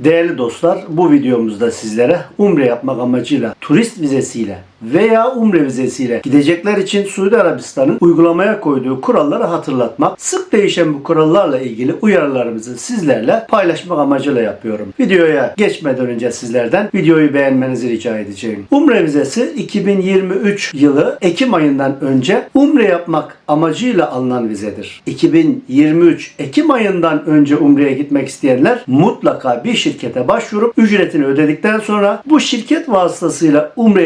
Değerli dostlar, bu videomuzda sizlere umre yapmak amacıyla turist vizesiyle veya umre vizesiyle gidecekler için Suudi Arabistan'ın uygulamaya koyduğu kuralları hatırlatmak, sık değişen bu kurallarla ilgili uyarılarımızı sizlerle paylaşmak amacıyla yapıyorum. Videoya geçmeden önce sizlerden videoyu beğenmenizi rica edeceğim. Umre vizesi 2023 yılı Ekim ayından önce umre yapmak amacıyla alınan vizedir. 2023 Ekim ayından önce umreye gitmek isteyenler mutlaka bir şirkete başvurup ücretini ödedikten sonra bu şirket vasıtasıyla umre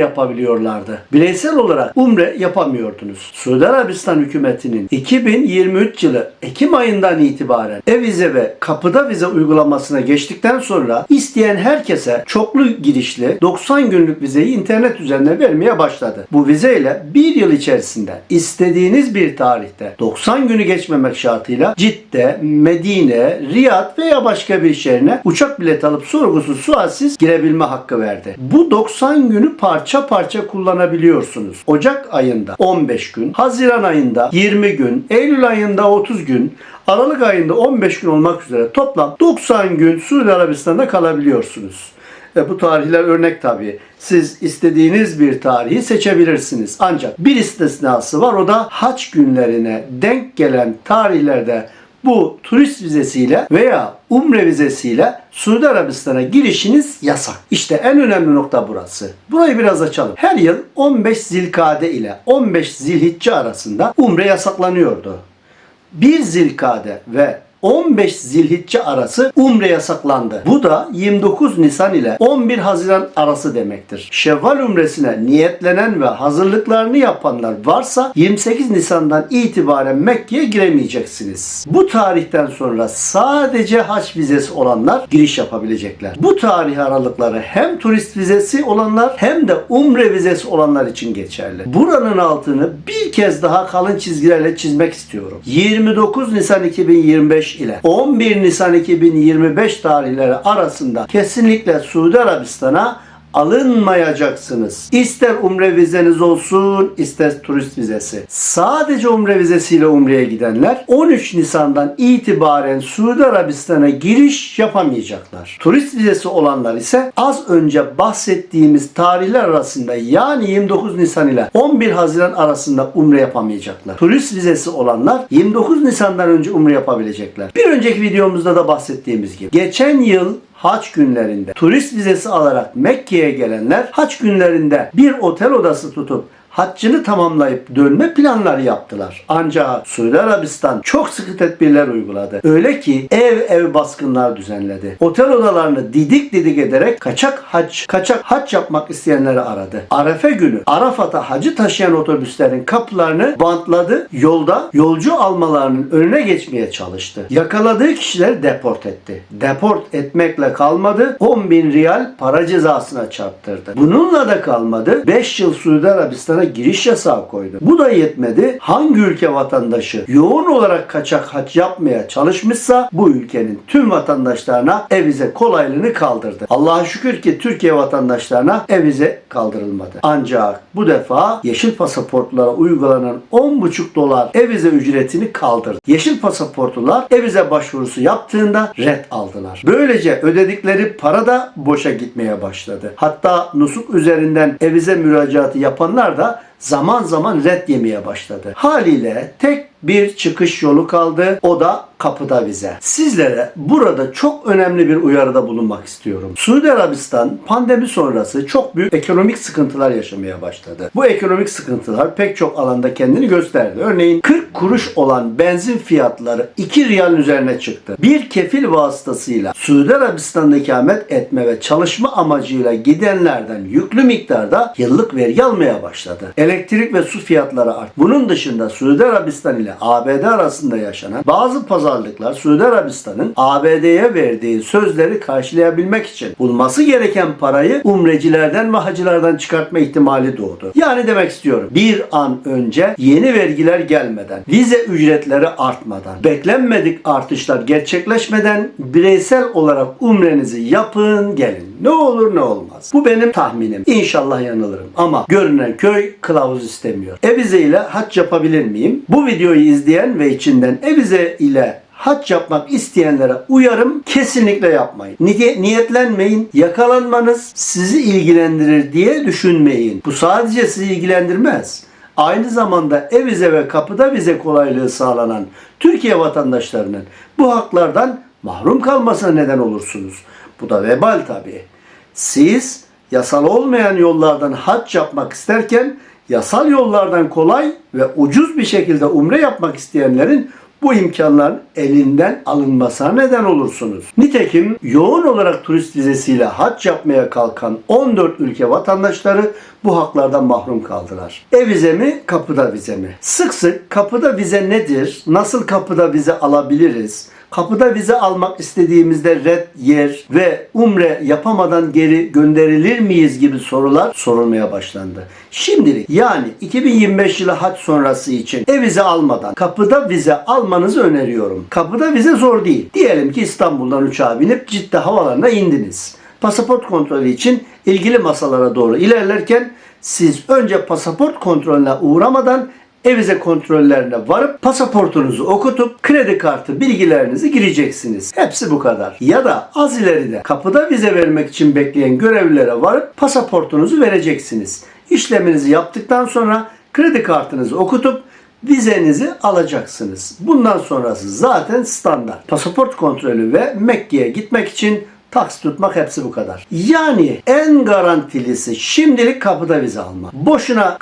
yapabiliyorlardı. Bireysel olarak umre yapamıyordunuz. Suudi Arabistan hükümetinin 2023 yılı Ekim ayından itibaren e-vize ve kapıda vize uygulamasına geçtikten sonra isteyen herkese çoklu girişli 90 günlük vizeyi internet üzerinden vermeye başladı. Bu vizeyle bir yıl içerisinde istediğiniz bir tarihte 90 günü geçmemek şartıyla Cidde, Medine, Riyad veya başka bir şehrine uçak bileti alıp sorgusuz sualsiz girebilme hakkı verdi. Bu 90 günü parça parça kullanabiliyorsunuz. Ocak ayında 15 gün, Haziran ayında 20 gün, Eylül ayında 30 gün, Aralık ayında 15 gün olmak üzere toplam 90 gün Suudi Arabistan'da kalabiliyorsunuz. E, bu tarihler örnek tabii. Siz istediğiniz bir tarihi seçebilirsiniz. Ancak bir istisnası var. O da haç günlerine denk gelen tarihlerde bu turist vizesiyle veya umre vizesiyle Suudi Arabistan'a girişiniz yasak. İşte en önemli nokta burası. Burayı biraz açalım. Her yıl 15 Zilkade ile 15 Zilhicce arasında umre yasaklanıyordu. 1 Zilkade ve 15 Zilhicce arası umre yasaklandı. Bu da 29 Nisan ile 11 Haziran arası demektir. Şevval umresine niyetlenen ve hazırlıklarını yapanlar varsa 28 Nisan'dan itibaren Mekke'ye giremeyeceksiniz. Bu tarihten sonra sadece haç vizesi olanlar giriş yapabilecekler. Bu tarih aralıkları hem turist vizesi olanlar hem de umre vizesi olanlar için geçerli. Buranın altını bir kez daha kalın çizgilerle çizmek istiyorum. 29 Nisan 2025 ile 11 Nisan 2025 tarihleri arasında kesinlikle Suudi Arabistan'a alınmayacaksınız. İster umre vizeniz olsun, ister turist vizesi. Sadece umre vizesiyle umreye gidenler 13 Nisan'dan itibaren Suudi Arabistan'a giriş yapamayacaklar. Turist vizesi olanlar ise az önce bahsettiğimiz tarihler arasında yani 29 Nisan ile 11 Haziran arasında umre yapamayacaklar. Turist vizesi olanlar 29 Nisan'dan önce umre yapabilecekler. Bir önceki videomuzda da bahsettiğimiz gibi geçen yıl haç günlerinde turist vizesi alarak Mekke'ye gelenler haç günlerinde bir otel odası tutup haccını tamamlayıp dönme planları yaptılar. Ancak Suudi Arabistan çok sıkı tedbirler uyguladı. Öyle ki ev ev baskınlar düzenledi. Otel odalarını didik didik ederek kaçak hac, kaçak hac yapmak isteyenleri aradı. Arefe günü Arafat'a hacı taşıyan otobüslerin kapılarını bantladı. Yolda yolcu almalarının önüne geçmeye çalıştı. Yakaladığı kişileri deport etti. Deport etmekle kalmadı. 10 bin riyal para cezasına çarptırdı. Bununla da kalmadı. 5 yıl Suudi Arabistan'a giriş yasağı koydu. Bu da yetmedi. Hangi ülke vatandaşı yoğun olarak kaçak hac yapmaya çalışmışsa bu ülkenin tüm vatandaşlarına evize kolaylığını kaldırdı. Allah'a şükür ki Türkiye vatandaşlarına evize kaldırılmadı. Ancak bu defa yeşil pasaportlara uygulanan 10,5 dolar evize ücretini kaldırdı. Yeşil pasaportlular evize başvurusu yaptığında red aldılar. Böylece ödedikleri para da boşa gitmeye başladı. Hatta nusuk üzerinden evize müracaatı yapanlar da zaman zaman red yemeye başladı. Haliyle tek bir çıkış yolu kaldı. O da kapıda vize. Sizlere burada çok önemli bir uyarıda bulunmak istiyorum. Suudi Arabistan pandemi sonrası çok büyük ekonomik sıkıntılar yaşamaya başladı. Bu ekonomik sıkıntılar pek çok alanda kendini gösterdi. Örneğin 40 kuruş olan benzin fiyatları 2 riyalin üzerine çıktı. Bir kefil vasıtasıyla Suudi Arabistan'da ikamet etme ve çalışma amacıyla gidenlerden yüklü miktarda yıllık vergi almaya başladı. Elektrik ve su fiyatları arttı. Bunun dışında Suudi Arabistan ile ABD arasında yaşanan bazı pazarlıklar Suudi Arabistan'ın ABD'ye verdiği sözleri karşılayabilmek için bulması gereken parayı umrecilerden ve hacılardan çıkartma ihtimali doğdu. Yani demek istiyorum bir an önce yeni vergiler gelmeden, vize ücretleri artmadan, beklenmedik artışlar gerçekleşmeden bireysel olarak umrenizi yapın gelin. Ne olur ne olmaz. Bu benim tahminim. İnşallah yanılırım. Ama görünen köy kılavuz istemiyor. Evize ile hac yapabilir miyim? Bu videoyu izleyen ve içinden evize ile hac yapmak isteyenlere uyarım kesinlikle yapmayın. Niye, niyetlenmeyin. Yakalanmanız sizi ilgilendirir diye düşünmeyin. Bu sadece sizi ilgilendirmez. Aynı zamanda ev vize ve kapıda vize kolaylığı sağlanan Türkiye vatandaşlarının bu haklardan mahrum kalmasına neden olursunuz. Bu da vebal tabii. Siz yasal olmayan yollardan hac yapmak isterken yasal yollardan kolay ve ucuz bir şekilde umre yapmak isteyenlerin bu imkanların elinden alınmasına neden olursunuz. Nitekim yoğun olarak turist vizesiyle hac yapmaya kalkan 14 ülke vatandaşları bu haklardan mahrum kaldılar. E vize mi, kapıda vize mi? Sık sık kapıda vize nedir? Nasıl kapıda vize alabiliriz? Kapıda vize almak istediğimizde red yer ve umre yapamadan geri gönderilir miyiz gibi sorular sorulmaya başlandı. Şimdilik yani 2025 yılı hac sonrası için e vize almadan kapıda vize almanızı öneriyorum. Kapıda vize zor değil. Diyelim ki İstanbul'dan uçağa binip Cidde havalarına indiniz. Pasaport kontrolü için ilgili masalara doğru ilerlerken siz önce pasaport kontrolüne uğramadan e-vize kontrollerine varıp pasaportunuzu okutup kredi kartı bilgilerinizi gireceksiniz. Hepsi bu kadar. Ya da az ileride kapıda vize vermek için bekleyen görevlilere varıp pasaportunuzu vereceksiniz. İşleminizi yaptıktan sonra kredi kartınızı okutup vizenizi alacaksınız. Bundan sonrası zaten standart. Pasaport kontrolü ve Mekke'ye gitmek için Taksi tutmak hepsi bu kadar. Yani en garantilisi şimdilik kapıda vize almak. Boşuna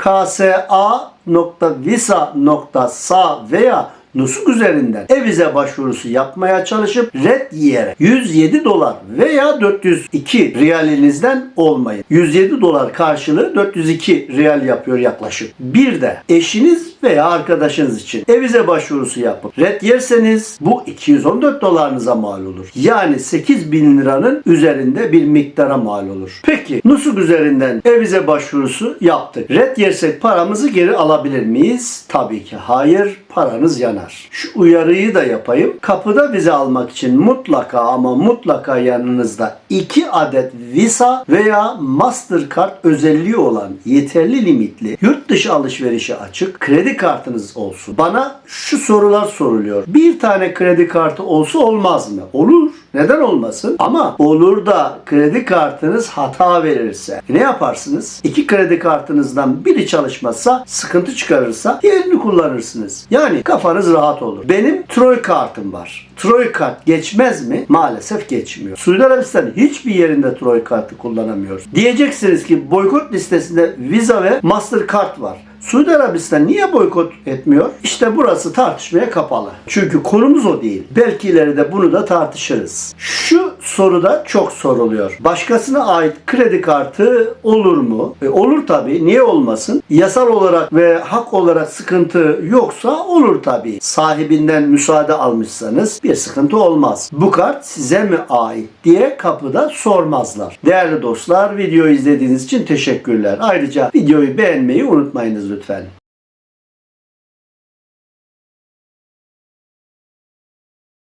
ksa.visa.sa veya Nusuk üzerinden e-vize başvurusu yapmaya çalışıp red yiyerek 107 dolar veya 402 riyalinizden olmayın. 107 dolar karşılığı 402 riyal yapıyor yaklaşık. Bir de eşiniz veya arkadaşınız için e-vize başvurusu yapıp red yerseniz bu 214 dolarınıza mal olur. Yani 8 bin liranın üzerinde bir miktara mal olur. Peki Nusuk üzerinden e-vize başvurusu yaptık. Red yersek paramızı geri alabilir miyiz? Tabii ki hayır. Paranız yanar. Şu uyarıyı da yapayım. Kapıda vize almak için mutlaka ama mutlaka yanınızda 2 adet Visa veya Mastercard özelliği olan yeterli limitli yurt dışı alışverişi açık kredi kartınız olsun. Bana şu sorular soruluyor. Bir tane kredi kartı olsa olmaz mı? Olur. Neden olmasın? Ama olur da kredi kartınız hata verirse ne yaparsınız? İki kredi kartınızdan biri çalışmazsa, sıkıntı çıkarırsa diğerini kullanırsınız. Yani kafanız rahat olur. Benim Troy kartım var. Troy kart geçmez mi? Maalesef geçmiyor. Suudi Arabistan hiçbir yerinde Troy kartı kullanamıyoruz. Diyeceksiniz ki boykot listesinde Visa ve Mastercard var. Suudi Arabistan niye boykot etmiyor? İşte burası tartışmaya kapalı. Çünkü konumuz o değil. Belki ileride bunu da tartışırız. Şu soruda çok soruluyor. Başkasına ait kredi kartı olur mu? E, olur tabii. Niye olmasın? Yasal olarak ve hak olarak sıkıntı yoksa olur tabii. Sahibinden müsaade almışsanız bir sıkıntı olmaz. Bu kart size mi ait diye kapıda sormazlar. Değerli dostlar videoyu izlediğiniz için teşekkürler. Ayrıca videoyu beğenmeyi unutmayınız lütfen.